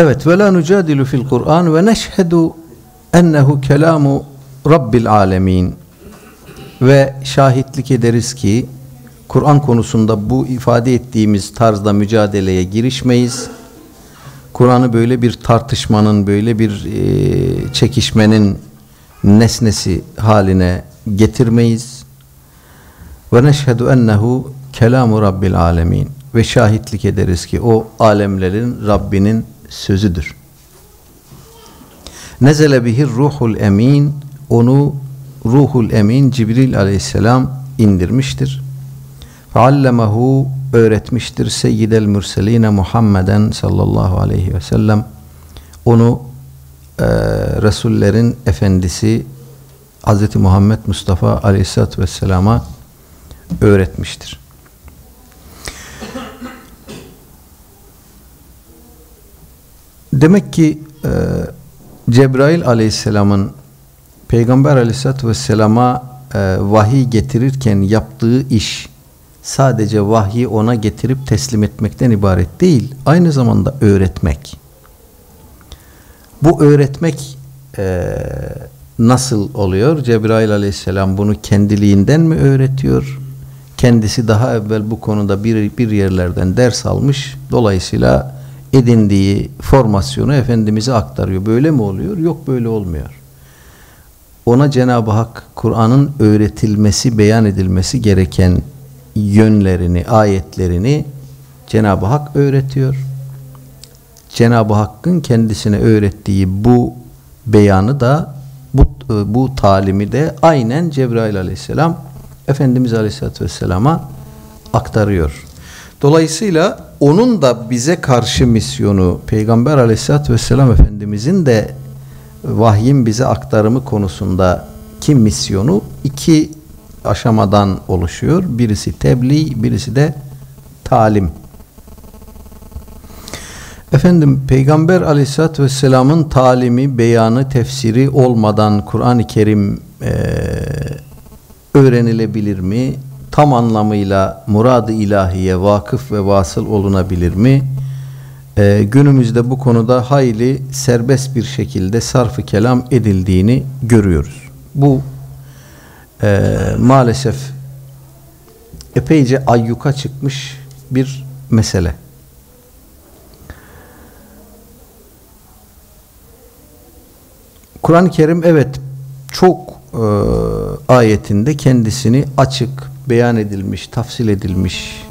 Evet ve la nucadilu fil Kur'an ve neşhedu ennehu kelamu Rabbil alemin ve şahitlik ederiz ki Kur'an konusunda bu ifade ettiğimiz tarzda mücadeleye girişmeyiz. Kur'an'ı böyle bir tartışmanın, böyle bir e, çekişmenin nesnesi haline getirmeyiz. Ve neşhedü ennehu kelamu Rabbil alemin ve şahitlik ederiz ki o alemlerin Rabbinin sözüdür. Nezele bihir ruhul emin onu ruhul emin Cibril aleyhisselam indirmiştir. Feallemehu öğretmiştir seyyidel mürseline Muhammeden sallallahu aleyhi ve sellem onu e, Resullerin efendisi Hz. Muhammed Mustafa aleyhissalatü vesselama öğretmiştir. Demek ki e, Cebrail aleyhisselamın Peygamber aleyhissalatü vesselama e, vahiy getirirken yaptığı iş sadece vahyi ona getirip teslim etmekten ibaret değil. Aynı zamanda öğretmek. Bu öğretmek e, nasıl oluyor? Cebrail aleyhisselam bunu kendiliğinden mi öğretiyor? Kendisi daha evvel bu konuda bir, bir yerlerden ders almış. Dolayısıyla edindiği formasyonu Efendimiz'e aktarıyor. Böyle mi oluyor? Yok böyle olmuyor. Ona Cenab-ı Hak Kur'an'ın öğretilmesi, beyan edilmesi gereken yönlerini, ayetlerini Cenab-ı Hak öğretiyor. Cenab-ı Hakk'ın kendisine öğrettiği bu beyanı da bu, bu talimi de aynen Cebrail aleyhisselam Efendimiz aleyhisselatü vesselama aktarıyor. Dolayısıyla onun da bize karşı misyonu Peygamber aleyhissalatü vesselam Efendimizin de vahyin bize aktarımı konusunda ki misyonu iki aşamadan oluşuyor. Birisi tebliğ, birisi de talim. Efendim Peygamber aleyhissalatü vesselamın talimi, beyanı, tefsiri olmadan Kur'an-ı Kerim e, öğrenilebilir mi? Tam anlamıyla murad-ı ilahiye vakıf ve vasıl olunabilir mi? Ee, günümüzde bu konuda hayli serbest bir şekilde sarfı kelam edildiğini görüyoruz. Bu e, maalesef epeyce ayyuka çıkmış bir mesele. Kur'an-ı Kerim evet çok e, ayetinde kendisini açık, beyan edilmiş, tafsil edilmiş,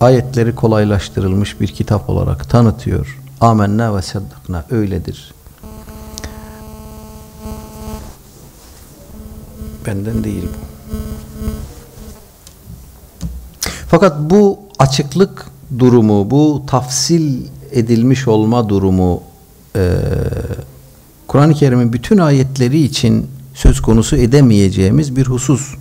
ayetleri kolaylaştırılmış bir kitap olarak tanıtıyor. Amenna ve saddakna öyledir. Benden değil bu. Fakat bu açıklık durumu, bu tafsil edilmiş olma durumu e, Kur'an-ı Kerim'in bütün ayetleri için söz konusu edemeyeceğimiz bir husus.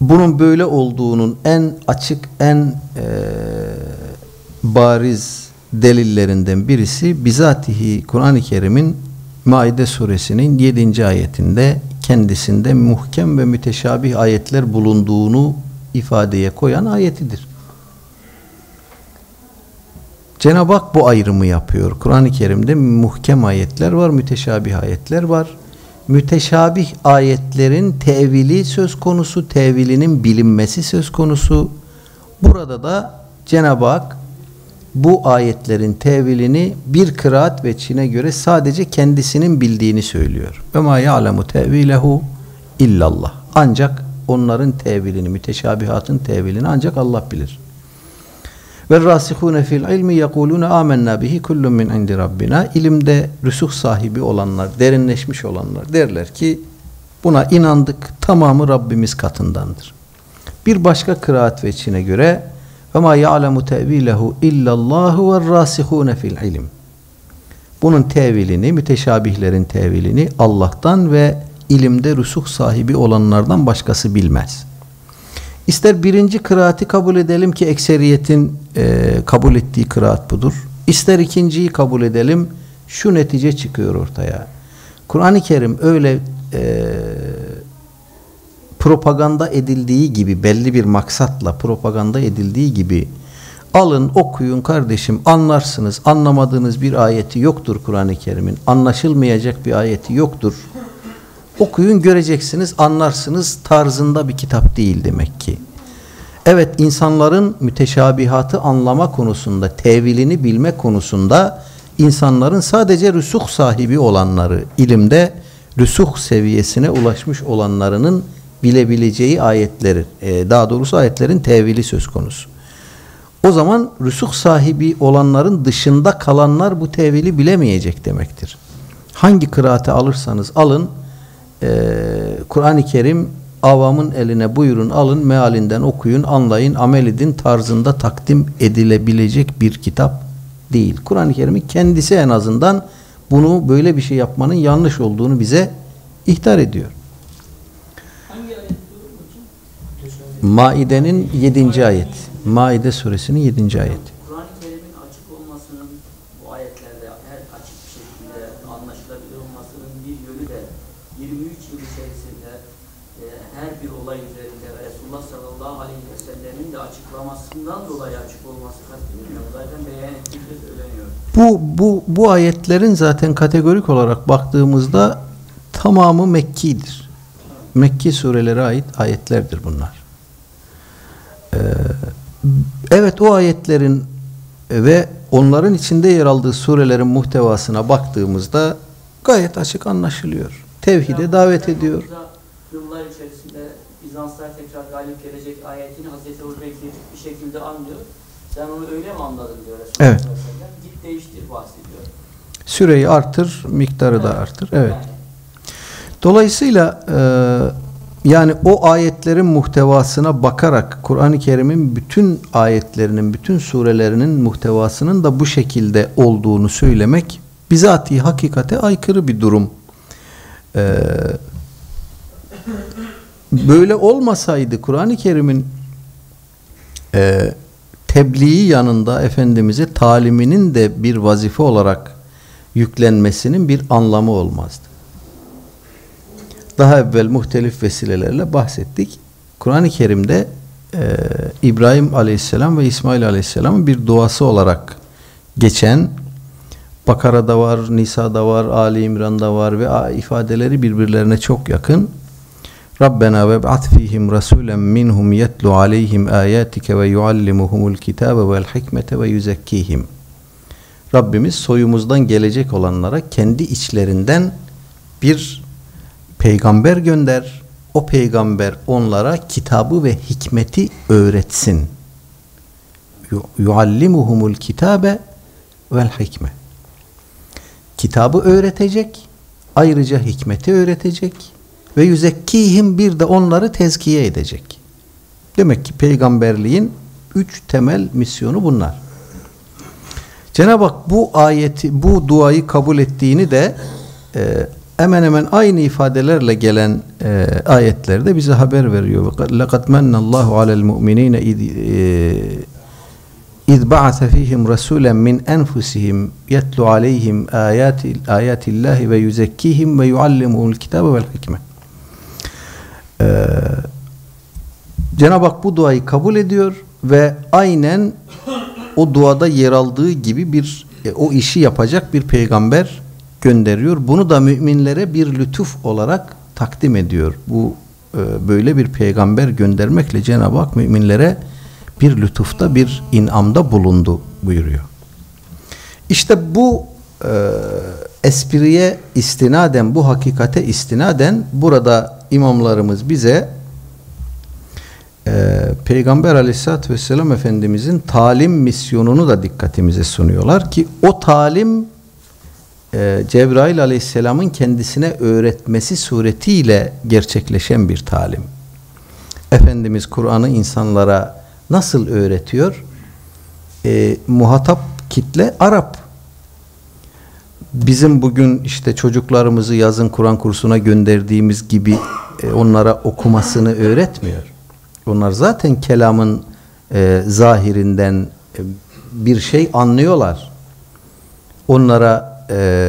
Bunun böyle olduğunun en açık, en e, bariz delillerinden birisi bizatihi Kur'an-ı Kerim'in Maide suresinin 7. ayetinde kendisinde muhkem ve müteşabih ayetler bulunduğunu ifadeye koyan ayetidir. Cenab-ı Hak bu ayrımı yapıyor. Kur'an-ı Kerim'de muhkem ayetler var, müteşabih ayetler var müteşabih ayetlerin tevili söz konusu, tevilinin bilinmesi söz konusu. Burada da Cenab-ı Hak bu ayetlerin tevilini bir kıraat ve Çin'e göre sadece kendisinin bildiğini söylüyor. Ve ma ya'lemu tevilehu illallah. Ancak onların tevilini, müteşabihatın tevilini ancak Allah bilir. Ve rasihune fil ilmi yekulune amennâ bihi kullun min indi rabbina. İlimde rüsuh sahibi olanlar, derinleşmiş olanlar derler ki buna inandık tamamı Rabbimiz katındandır. Bir başka kıraat ve içine göre ve ma ya'lemu tevilehu illallahu ve rasihune fil ilim. Bunun tevilini, müteşabihlerin tevilini Allah'tan ve ilimde rüsuh sahibi olanlardan başkası bilmez. İster birinci kıraati kabul edelim ki ekseriyetin e, kabul ettiği kıraat budur. İster ikinciyi kabul edelim şu netice çıkıyor ortaya. Kur'an-ı Kerim öyle e, propaganda edildiği gibi belli bir maksatla propaganda edildiği gibi Alın okuyun kardeşim anlarsınız. Anlamadığınız bir ayeti yoktur Kur'an-ı Kerim'in. Anlaşılmayacak bir ayeti yoktur. Okuyun göreceksiniz anlarsınız tarzında bir kitap değil demek ki. Evet insanların müteşabihatı anlama konusunda, tevilini bilme konusunda insanların sadece rüsuh sahibi olanları, ilimde rüsuh seviyesine ulaşmış olanlarının bilebileceği ayetleri, e, daha doğrusu ayetlerin tevili söz konusu. O zaman rüsuh sahibi olanların dışında kalanlar bu tevili bilemeyecek demektir. Hangi kıraati alırsanız alın, e, Kur'an-ı Kerim avamın eline buyurun alın, mealinden okuyun, anlayın, amel edin tarzında takdim edilebilecek bir kitap değil. Kur'an-ı Kerim'in kendisi en azından bunu böyle bir şey yapmanın yanlış olduğunu bize ihtar ediyor. Maide'nin 7. ayet. Maide suresinin 7. ayet. Kur'an-ı Kerim'in açık olmasının bu ayetlerde her açık bir şekilde anlaşılabilir olmasının bir yönü de 23 yıl içerisinde e, her bir olay üzerinde ve Resulullah sallallahu aleyhi ve sellemin de açıklamasından dolayı açık olması kastedilmiyor. Zaten beyan ettiğinde söyleniyor. Bu, bu, ayetlerin zaten kategorik olarak baktığımızda tamamı Mekki'dir. Mekki surelere ait ayetlerdir bunlar. Ee, evet o ayetlerin ve onların içinde yer aldığı surelerin muhtevasına baktığımızda gayet açık anlaşılıyor. Tevhide davet ediyor. Yıllar içerisinde Bizanslar tekrar galip gelecek ayetini Hazreti Ebu bir şekilde anlıyor. Sen onu öyle mi anladın diyor Resulullah Evet. Git değiştir bahsediyor. Süreyi artır, miktarı da artır. Evet. Yani Dolayısıyla e, yani o ayetlerin muhtevasına bakarak Kur'an-ı Kerim'in bütün ayetlerinin, bütün surelerinin muhtevasının da bu şekilde olduğunu söylemek bizatihi hakikate aykırı bir durum. E, böyle olmasaydı Kur'an-ı Kerim'in e, tebliği yanında Efendimiz'e taliminin de bir vazife olarak yüklenmesinin bir anlamı olmazdı. Daha evvel muhtelif vesilelerle bahsettik. Kur'an-ı Kerim'de e, İbrahim Aleyhisselam ve İsmail Aleyhisselam'ın bir duası olarak geçen Bakara'da var, Nisa'da var, Ali İmran'da var ve ifadeleri birbirlerine çok yakın. Rabbena ve ba'at fihim rasulen minhum yetlu aleyhim ayatike ve yuallimuhumul kitabe vel hikmete ve yüzekkihim. Rabbimiz soyumuzdan gelecek olanlara kendi içlerinden bir peygamber gönder. O peygamber onlara kitabı ve hikmeti öğretsin. Yu- Yuallimuhumul kitabe vel hikme. Kitabı öğretecek, ayrıca hikmeti öğretecek ve yüzekkihim bir de onları tezkiye edecek. Demek ki peygamberliğin üç temel misyonu bunlar. Cenab-ı Hak bu ayeti, bu duayı kabul ettiğini de e, hemen hemen aynı ifadelerle gelen e, ayetlerde bize haber veriyor. لَقَدْ مَنَّ اللّٰهُ عَلَى الْمُؤْمِنِينَ اِذْ بَعَثَ ف۪يهِمْ رَسُولًا مِنْ أَنْفُسِهِمْ يَتْلُ عَلَيْهِمْ آيَاتِ, آيَاتِ اللّٰهِ وَيُزَكِّيهِمْ وَيُعَلِّمُهُ الْكِتَابَ وَالْحِكْمَةِ ee, Cenab-ı Hak bu duayı kabul ediyor ve aynen o duada yer aldığı gibi bir e, o işi yapacak bir peygamber gönderiyor. Bunu da müminlere bir lütuf olarak takdim ediyor. Bu e, böyle bir peygamber göndermekle Cenab-ı Hak müminlere bir lütufta bir inamda bulundu buyuruyor. İşte bu e, espriye istinaden, bu hakikate istinaden burada imamlarımız bize e, Peygamber aleyhissalatü vesselam Efendimizin talim misyonunu da dikkatimize sunuyorlar ki o talim e, Cebrail aleyhisselamın kendisine öğretmesi suretiyle gerçekleşen bir talim. Efendimiz Kur'an'ı insanlara nasıl öğretiyor? E, muhatap kitle Arap. Bizim bugün işte çocuklarımızı yazın Kur'an kursuna gönderdiğimiz gibi e, onlara okumasını öğretmiyor. Onlar zaten kelamın e, zahirinden e, bir şey anlıyorlar. Onlara e,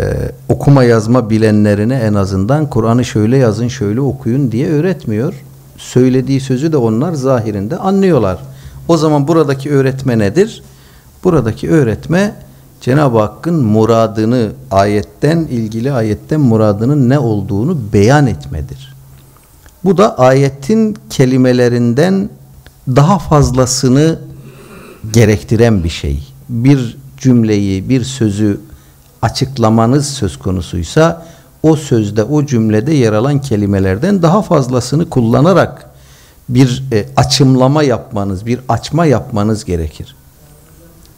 okuma yazma bilenlerine en azından Kur'an'ı şöyle yazın şöyle okuyun diye öğretmiyor. Söylediği sözü de onlar zahirinde anlıyorlar. O zaman buradaki öğretme nedir? Buradaki öğretme Cenab-ı Hakk'ın muradını ayetten ilgili ayetten muradının ne olduğunu beyan etmedir. Bu da ayetin kelimelerinden daha fazlasını gerektiren bir şey. Bir cümleyi, bir sözü açıklamanız söz konusuysa o sözde, o cümlede yer alan kelimelerden daha fazlasını kullanarak bir e, açımlama yapmanız, bir açma yapmanız gerekir.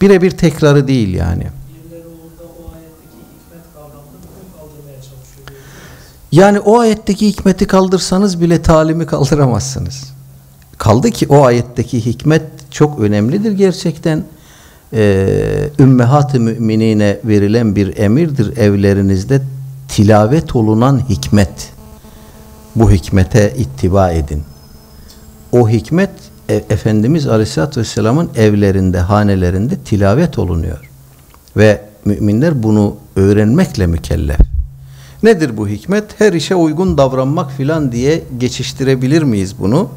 Birebir tekrarı değil yani. Yani o ayetteki hikmeti kaldırsanız bile talimi kaldıramazsınız. Kaldı ki o ayetteki hikmet çok önemlidir gerçekten. Ee, Ümmehat-ı müminine verilen bir emirdir evlerinizde tilavet olunan hikmet. Bu hikmete ittiba edin. O hikmet e, Efendimiz Aleyhisselatü Vesselam'ın evlerinde, hanelerinde tilavet olunuyor. Ve müminler bunu öğrenmekle mükellef. Nedir bu hikmet? Her işe uygun davranmak filan diye geçiştirebilir miyiz bunu?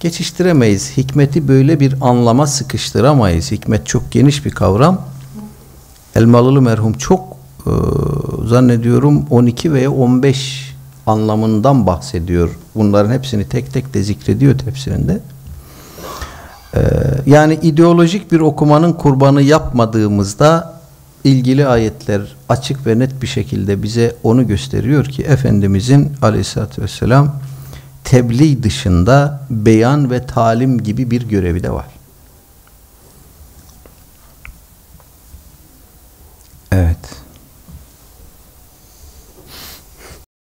Geçiştiremeyiz. Hikmeti böyle bir anlama sıkıştıramayız. Hikmet çok geniş bir kavram. Elmalılı merhum çok e, zannediyorum 12 veya 15 anlamından bahsediyor. Bunların hepsini tek tek de zikrediyor tefsirinde. Ee, yani ideolojik bir okumanın kurbanı yapmadığımızda ilgili ayetler açık ve net bir şekilde bize onu gösteriyor ki Efendimizin aleyhissalatü vesselam tebliğ dışında beyan ve talim gibi bir görevi de var. Evet.